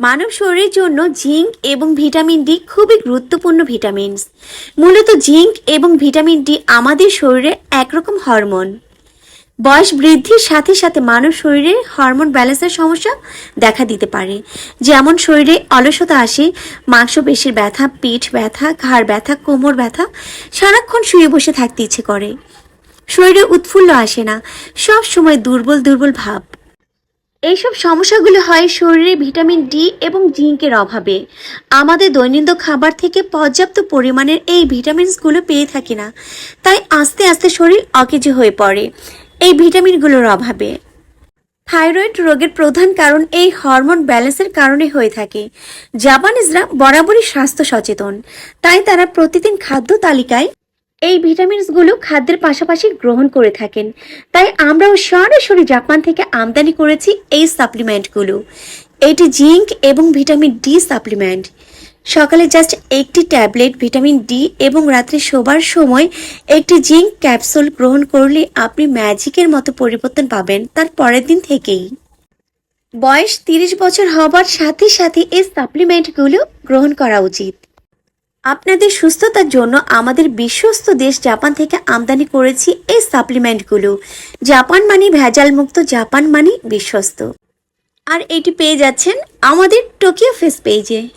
মানব শরীরের জন্য জিঙ্ক এবং ভিটামিন ডি খুবই গুরুত্বপূর্ণ ভিটামিনস। মূলত জিঙ্ক এবং ভিটামিন ডি আমাদের শরীরে একরকম হরমোন। বয়স বৃদ্ধির সাথে সাথে মানব শরীরে হরমোন ব্যালেন্সের সমস্যা দেখা দিতে পারে। যেমন শরীরে অলসতা আসে, মাংসপেশির ব্যথা, পিঠ ব্যথা, ঘাড় ব্যথা, কোমর ব্যথা, সারাক্ষণ শুয়ে বসে থাকতে ইচ্ছে করে। শরীরে উৎফুল্ল আসে না সব সময় দুর্বল দুর্বল ভাব। এইসব সমস্যাগুলো হয় শরীরে ভিটামিন ডি এবং জিঙ্কের অভাবে। আমাদের দৈনন্দিন খাবার থেকে পর্যাপ্ত পরিমাণের এই ভিটামিনসগুলো পেয়ে থাকি না। তাই আস্তে আস্তে শরীর অকেজো হয়ে পড়ে এই ভিটামিনগুলোর অভাবে। থাইরয়েড রোগের প্রধান কারণ এই হরমোন ব্যালেন্সের কারণে হয়ে থাকে। জাপানিজরা বরাবরই স্বাস্থ্য সচেতন, তাই তারা প্রতিদিন খাদ্য তালিকায় এই ভিটামিনসগুলো খাদ্যের পাশাপাশি গ্রহণ করে থাকেন। তাই আমরাও সরাসরি জাপান থেকে আমদানি করেছি এই সাপ্লিমেন্টগুলো। এটি জিঙ্ক এবং ভিটামিন ডি সাপ্লিমেন্ট। সকালে জাস্ট একটি ট্যাবলেট ভিটামিন ডি এবং রাত্রে শোবার সময় একটি জিঙ্ক ক্যাপসুল গ্রহণ করলে আপনি ম্যাজিকের মতো পরিবর্তন পাবেন তার পরের দিন থেকেই। বয়স তিরিশ বছর হবার সাথে সাথে এই সাপ্লিমেন্টগুলো গ্রহণ করা উচিত। আপনাদের সুস্থতার জন্য আমাদের বিশ্বস্ত দেশ জাপান থেকে আমদানি করেছি এই সাপ্লিমেন্টগুলো। জাপান মানি ভেজাল মুক্ত জাপান মানি বিশ্বস্ত। আর এটি পেয়ে যাচ্ছেন আমাদের টোকিও ফেস পেজে।